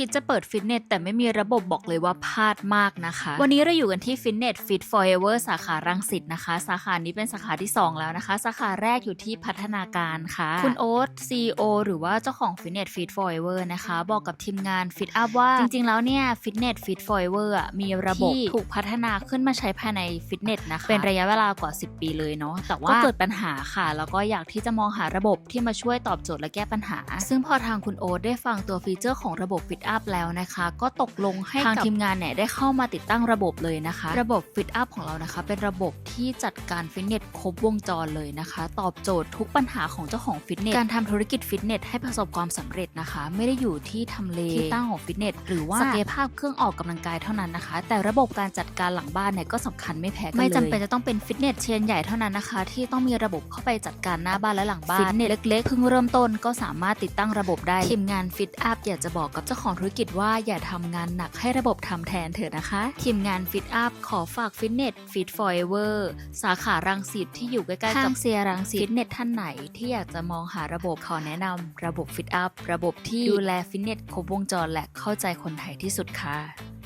คิดจะเปิดฟิตเนสแต่ไม่มีระบบบอกเลยว่าพลาดมากนะคะ วันนี้เราอยู่กันที่ฟิตเนส Fit Forever สาขารังสิตนะคะ สาขานี้เป็นสาขาที่ 2 แล้วนะคะ สาขาแรกอยู่ที่พัฒนาการค่ะ คุณโอ๊ต CEO หรือว่าเจ้าของฟิตเนส Fit Forever นะคะ บอกกับทีมงาน Fit Up ว่า จริงๆ แล้วเนี่ยฟิตเนส Fit Forever อะมีระบบที่ถูกพัฒนาขึ้นมาใช้ภายในฟิตเนสนะคะ เป็นระยะเวลากว่า 10 ปีเลยเนาะแต่ว่าก็เกิดปัญหาค่ะ แล้วก็อยากที่จะมองหาระบบที่มาช่วยตอบโจทย์และแก้ปัญหา ซึ่งพอทางคุณโอ๊ตได้ฟังตัวฟีเจอร์ของระบบ Fit Up แล้วนะคะ ก็ตกลงให้ทางทีมงานเนี่ยได้เข้ามาติดตั้งระบบเลยนะคะ ระบบ Fit Up ของเรานะคะ เป็นระบบที่จัดการฟิตเนสครบวงจรเลยนะคะ ตอบโจทย์ทุกปัญหาของเจ้าของฟิตเนสการทำธุรกิจฟิตเนสให้ประสบความสำเร็จนะคะ ไม่ได้อยู่ที่ทำเลที่ตั้งของฟิตเนสหรือว่าศักยภาพเครื่องออกกำลังกายเท่านั้นนะคะ แต่ระบบการจัดการหลังบ้านเนี่ยก็สำคัญไม่แพ้กันเลยไม่จำเป็นจะต้องเป็นฟิตเนสเชนใหญ่เท่านั้นนะคะ ที่ต้องมีระบบเข้าไปจัดการหน้าบ้านและหลังบ้านฟิตเนสเล็กๆเพิ่งเริ่มต้นก็สามารถติดตั้งระบบได้ทีมงานฟิตอัพอยากจะบอกกับเจ้าของธุรกิจว่าอย่าทำงานหนักให้ระบบทำแทนเถอะนะคะ ทีมงานฟิตอัพขอฝากฟิตเนสฟิตฟอร์เวอร์สาขารังสิตที่อยู่ใกล้ๆกับเซียรังสิตฟิตเนสท่านไหนที่อยากจะมองหาระบบขอแนะนำระบบฟิตอัพระบบที่ดูแลฟิตเนสครบวงจรและเข้าใจคนไทยที่สุดค่ะ